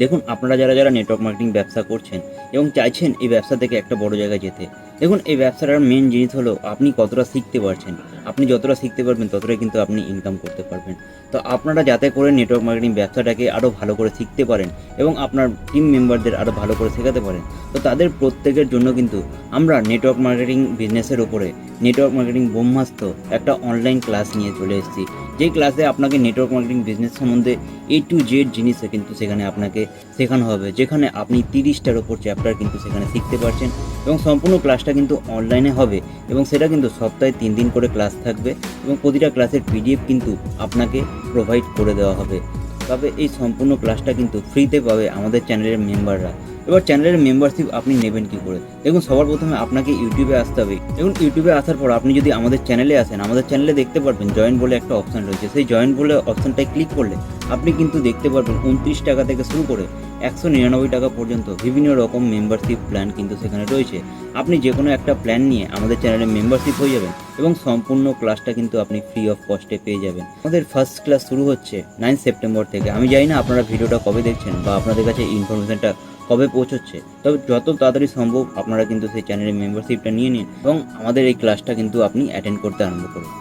দেখুন, আপনারা যারা যারা নেটওয়ার্ক মার্কেটিং ব্যবসা করছেন এবং চাইছেন এই ব্যবসা থেকে একটা বড় জায়গায় যেতে, দেখুন, এই ব্যবসাটার মেন জিনিস হলো আপনি কতটা শিখতে পারছেন। আপনি যতটা শিখতে পারবেন, ততটাই কিন্তু আপনি ইনকাম করতে পারবেন। তো আপনারা যাতে করে নেটওয়ার্ক মার্কেটিং ব্যবসাটাকে আরও ভালো করে শিখতে পারেন এবং আপনার টিম মেম্বারদের আরও ভালো করে শেখাতে পারেন, তো তাদের প্রত্যেকের জন্য কিন্তু আমরা নেটওয়ার্ক মার্কেটিং বিজনেসের ওপরে নেটওয়ার্ক মার্কেটিং ব্রহ্মাস্ত্র একটা অনলাইন ক্লাস নিয়ে চলে এসেছি। যেই ক্লাসে আপনাকে নেটওয়ার্ক মার্কেটিং বিজনেস সম্বন্ধে এ টু জেড জিনিসে কিন্তু সেখানে আপনাকে শেখানো হবে। যেখানে আপনি তিরিশটার ওপর চ্যাপ্টার কিন্তু সেখানে শিখতে পারছেন এবং সম্পূর্ণ ক্লাসটা কিন্তু অনলাইনে হবে এবং সেটা কিন্তু সপ্তাহে তিন দিন করে ক্লাস থাকবে এবং প্রতিটা ক্লাসের পিডিএফ কিন্তু আপনাকে প্রোভাইড করে দেওয়া হবে। তবে এই সম্পূর্ণ ক্লাসটা কিন্তু ফ্রিতে পাবে আমাদের চ্যানেলের মেম্বাররা এবার চ্যানেলের মেম্বারশিপ আপনি নেবেন কি করে? দেখুন, সবার প্রথমে আপনাকে ইউটিউবে আসতে হবে। এবং ইউটিউবে আসার পর আপনি যদি আমাদের চ্যানেলে আসেন, আমাদের চ্যানেলে দেখতে পারবেন জয়েন বলে একটা অপশান রয়েছে। সেই জয়েন বলে অপশানটায় ক্লিক করলে আপনি কিন্তু দেখতে পারবেন উনত্রিশ টাকা থেকে শুরু করে একশো নিরানব্বই টাকা পর্যন্ত বিভিন্ন রকম মেম্বারশিপ প্ল্যান কিন্তু সেখানে রয়েছে। আপনি যে কোনো একটা প্ল্যান নিয়ে আমাদের চ্যানেলে মেম্বারশিপ হয়ে যাবেন। এবং সম্পূর্ণ ক্লাসটা কিন্তু আপনি ফ্রি অফ কস্টে পেয়ে যাবেন। আমাদের ফার্স্ট ক্লাস শুরু হচ্ছে নাইন সেপ্টেম্বর থেকে। আমি জানি না আপনারা ভিডিওটা কবে দেখছেন বা আপনাদের কাছে ইনফরমেশনটা কবে পৌঁছচ্ছে। তবে যত তাড়াতাড়ি সম্ভব আপনারা কিন্তু সেই চ্যানেলের মেম্বারশিপটা নিয়ে নিন এবং আমাদের এই ক্লাসটা কিন্তু আপনি অ্যাটেন্ড করতে আরম্ভ করুন।